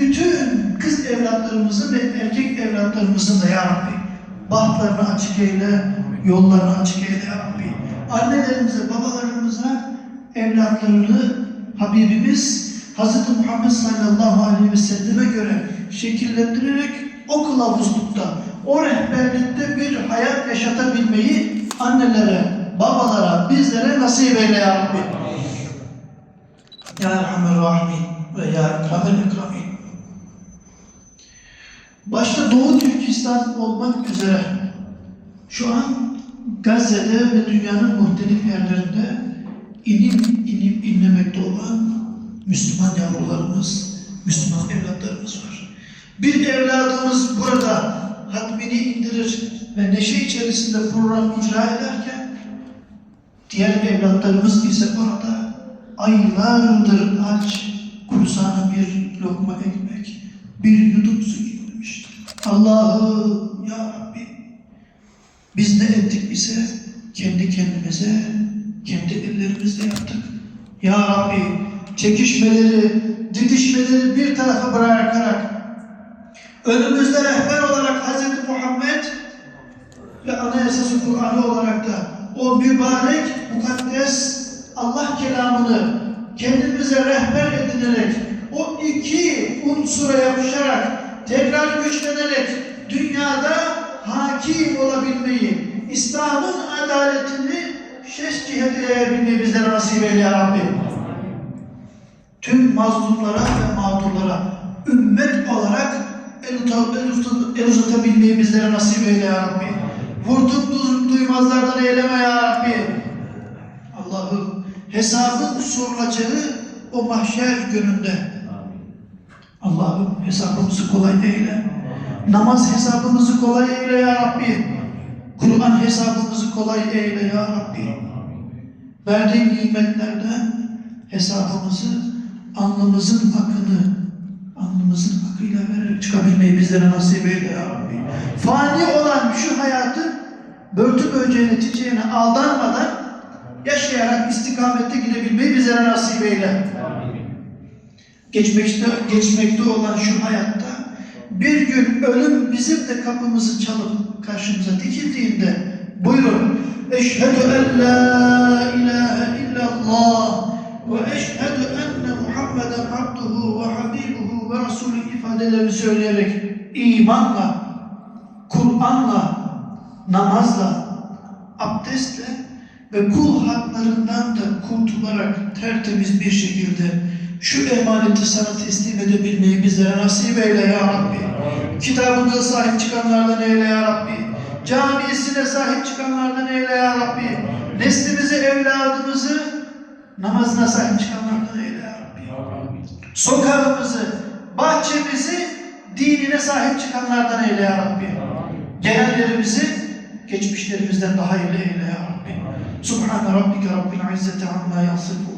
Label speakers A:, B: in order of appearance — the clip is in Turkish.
A: bütün kız evlatlarımızın ve erkek evlatlarımızın da ya Rabbi bahtlarını açık eyle, yollarını açık eyle ya Rabbi. Annelerimize, babalarımıza evlatlarını Habibimiz Hz. Muhammed sallallahu aleyhi ve selleme göre şekillendirerek o kılavuzlukta, o rehberlikte bir hayat yaşatabilmeyi annelere, babalara, bizlere nasip eyle ya Rabbi. Ya Erhamer Rahimin ve Ya Ekremel Türkistan olmak üzere şu an Gazze'de ve dünyanın muhtelif yerlerinde inim inip inlemekte olan Müslüman yavrularımız, Müslüman evlatlarımız var. Bir evladımız burada hatmini indirir ve neşe içerisinde program icra ederken diğer evlatlarımız ise orada aylardır aç, kursağına bir lokma ekmek, bir yudum su. Allah'ım ya Rabbi biz ne ettik ise kendi kendimize, kendi ellerimizle yaptık. Ya Rabbi çekişmeleri, didişmeleri bir tarafa bırakarak önümüzde rehber olarak Hz. Muhammed ve anayasası Kur'an'ı olarak da o mübarek, mukaddes Allah kelamını kendimize rehber edinerek o iki unsura yapışarak tekrar güçlenerek dünyada hakim olabilmeyi, İslam'ın adaletini şeş cihete yayabilmeyi bizlere nasip eyle ya Rabbi. Tüm mazlumlara ve mağdurlara ümmet olarak el, el, uzatabilmeyi bizlere nasip eyle ya Rabbi. Vurdum du- duymazlardan eyleme ya Rabbi. Allah'ım hesabın sorulacağı o mahşer gününde Allah'ım hesabımızı kolay eyle. Namaz hesabımızı kolay eyle ya Rabbi. Kur'an hesabımızı kolay eyle ya Rabbi. Verdiğin nimetlerden hesabımızı alnımızın akını alnımızın akıyla vererek çıkabilmeyi bizlere nasip eyle ya Rabbi. Fani olan şu hayatı börtü böceği neticeye aldanmadan yaşayarak istikamette gidebilmeyi bizlere nasip eyle. Geçmekte, geçmekte olan şu hayatta bir gün ölüm bizim de kapımızı çalıp karşımıza dikildiğinde buyurun Eşhedü en la ilahe illallah ve eşhedü enne Muhammeden abduhu ve habibuhu ve Resulü ifadelerini söyleyerek imanla, Kur'an'la, namazla, abdestle ve kul haklarından da kurtularak tertemiz bir şekilde şu emaneti sana teslim edebilmeyi bizlere nasip eyle ya Rabbi. Kitabımıza sahip çıkanlardan eyle ya Rabbi. Camisine sahip çıkanlardan eyle ya Rabbi. Neslimizi, evladımızı namazına sahip çıkanlardan eyle ya Rabbi. Sokağımızı, bahçemizi dinine sahip çıkanlardan eyle ya Rabbi. Gelenlerimizi geçmişlerimizden daha iyi eyle ya Rabbi. Subhane Rabbike Rabbil İzzeti Amma Yasifun.